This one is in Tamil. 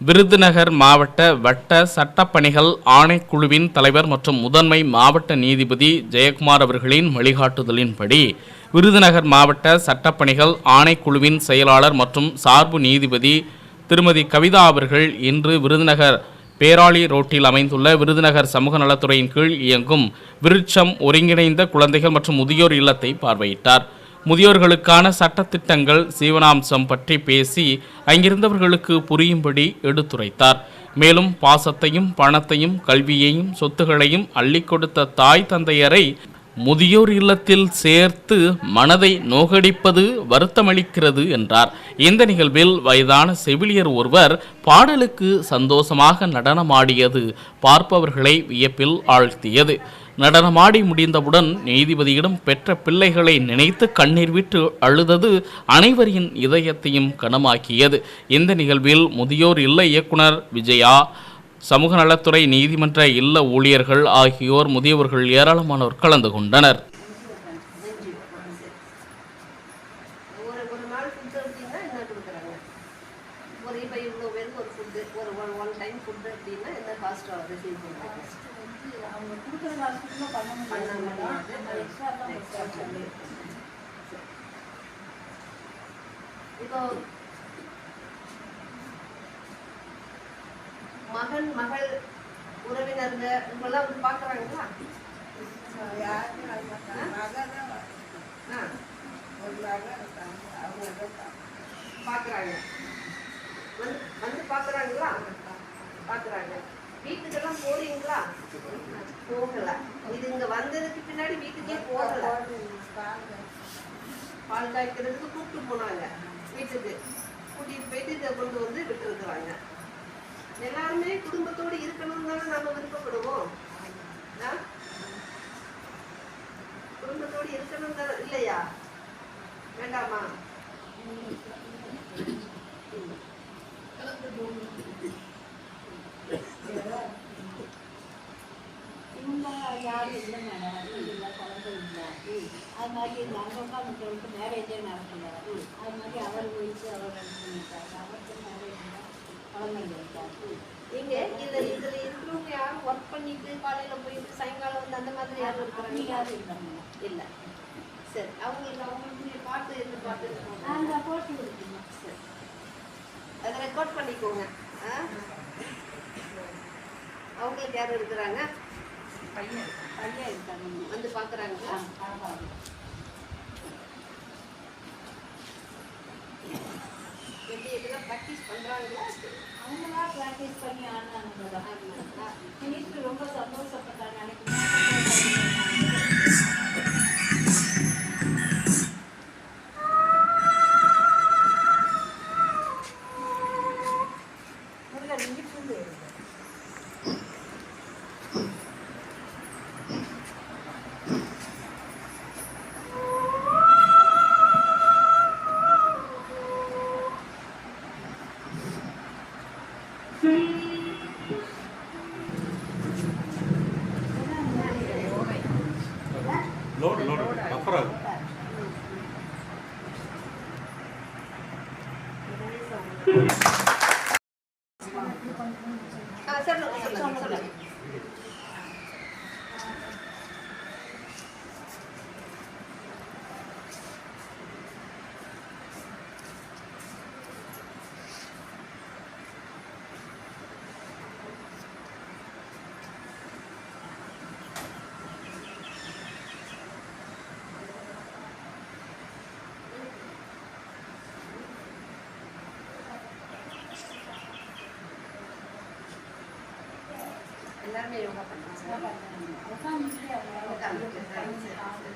விருதுநகர் மாவட்ட வட்ட சட்டப்பணிகள் ஆணைக்குழுவின் தலைவர் மற்றும் முதன்மை மாவட்ட நீதிபதி ஜெயக்குமார் அவர்களின் வழிகாட்டுதலின்படி விருதுநகர் மாவட்ட சட்டப்பணிகள் ஆணைக்குழுவின் செயலாளர் மற்றும் சார்பு நீதிபதி திருமதி கவிதா அவர்கள் இன்று விருதுநகர் பேராளி ரோட்டில் அமைந்துள்ள விருதுநகர் சமூக நலத்துறையின் கீழ் இயங்கும் விருட்சம் ஒருங்கிணைந்த குழந்தைகள் மற்றும் முதியோர் இல்லத்தை பார்வையிட்டார். முதியோர்களுக்கான சட்டத்திட்டங்கள் சீவனாம்சம் பற்றி பேசி அங்கிருந்தவர்களுக்கு புரியும்படி எடுத்துரைத்தார். மேலும் பாசத்தையும் பணத்தையும் கல்வியையும் சொத்துகளையும் அள்ளிக் கொடுத்த தாய் தந்தையரை முதியோர் இல்லத்தில் சேர்த்து மனதை நோகடிப்பது வருத்தமளிக்கிறது என்றார். இந்த நிகழ்வில் வயதான செவிலியர் ஒருவர் பாடலுக்கு சந்தோஷமாக நடனமாடியது பார்ப்பவர்களை வியப்பில் ஆழ்த்தியது. நடனமாடி முடிந்தவுடன் நீதிபதியிடம் பெற்ற பிள்ளைகளை நினைத்து கண்ணீர் விட்டு அழுதது அனைவரின் இதயத்தையும் கனமாக்கியது. இந்த நிகழ்வில் முதியோர் இல்ல இயக்குனர் விஜயா சமூக நலத்துறை நீதிமன்ற இல்ல ஊழியர்கள் ஆகியோர் முதியவர்கள் ஏராளமானோர் கலந்து கொண்டனர். டைம் ஃபுட்டு அப்படின்னா என்ன காஸ்ட் ரிசீவ் பண்ணுறாங்க அவங்க கொடுக்குற காசுக்குள்ள பண்ண முடியாது. எக்ஸ்ட்ரா தான் எக்ஸ்ட்ரா. இப்போ மகன் மகள் உறவினருங்க இவங்கெல்லாம் வந்து பார்க்குறாங்களா? பார்க்குறாங்க. வந்து வந்து பார்க்குறாங்களா? பாக்குறாங்க வீட்டுக்கெல்லாம் போறீங்களா? போகல. இது இங்க வந்ததுக்கு பின்னாடி வீட்டுக்கே போகல. பாருங்க பால் காய்க்கிறதுக்கு கூப்பிட்டு போனாங்க. வீட்டுக்கு கூட்டிட்டு போயிட்டு இதை கொண்டு வந்து விட்டுருக்குறாங்க. எல்லாருமே குடும்பத்தோடு இருக்கணும்னு தானே நம்ம விருப்பப்படுவோம். குடும்பத்தோடு இருக்கணும் தானே இல்லையா? வேண்டாமா இவங்க யாரும் இல்லை மேடம் இல்லை குழந்தை இல்லை அது மாதிரி அங்கே உட்காந்துட்டு மேரேஜே நடக்கல அது மாதிரி அவர் போயிட்டு அவர் பண்ணிட்டாரு அவருக்கு மேரேஜ் குழந்தைங்க இருக்காரு நீங்க இதுல இதுல இருக்கிறவங்க யாரும் ஒர்க் பண்ணிட்டு காலையில போயிட்டு சாயங்காலம் வந்து அந்த மாதிரி யாரும் இருக்கிறாங்க யாரும் இருக்காங்க இல்ல. சரி அவங்களுக்கு அவங்களுக்கு நீங்க பாட்டு எந்த பாட்டு இருக்கணும்? அந்த போட்டு கொடுக்கணும் சரி. அதை ரெக்கார்ட் பண்ணிக்கோங்க. ஆ? அவங்களுக்கு யாரும் இருக்கிறாங்க? பையன் பையன் இருக்காங்க வந்து பார்க்குறாங்களா ஆ, பரவாயில்ல எப்படி இதெல்லாம் ப்ராக்டிஸ் பண்ணுறாங்களா அவங்களா ப்ராக்டிஸ் பண்ணி ஆடினாங்க ஆமாங்களா? மினிஸ்டர் ரொம்ப சந்தோஷப்பட்டாங்க ಲೋಡ್ ಲೋಡ್ ಬಫರ್ ಆಗುತ್ತೆ ಸರ್ சொல்லுங்க சொல்லுங்க எல்லாருமே யோகா பண்றாங்க உட்காந்துட்டு அவங்க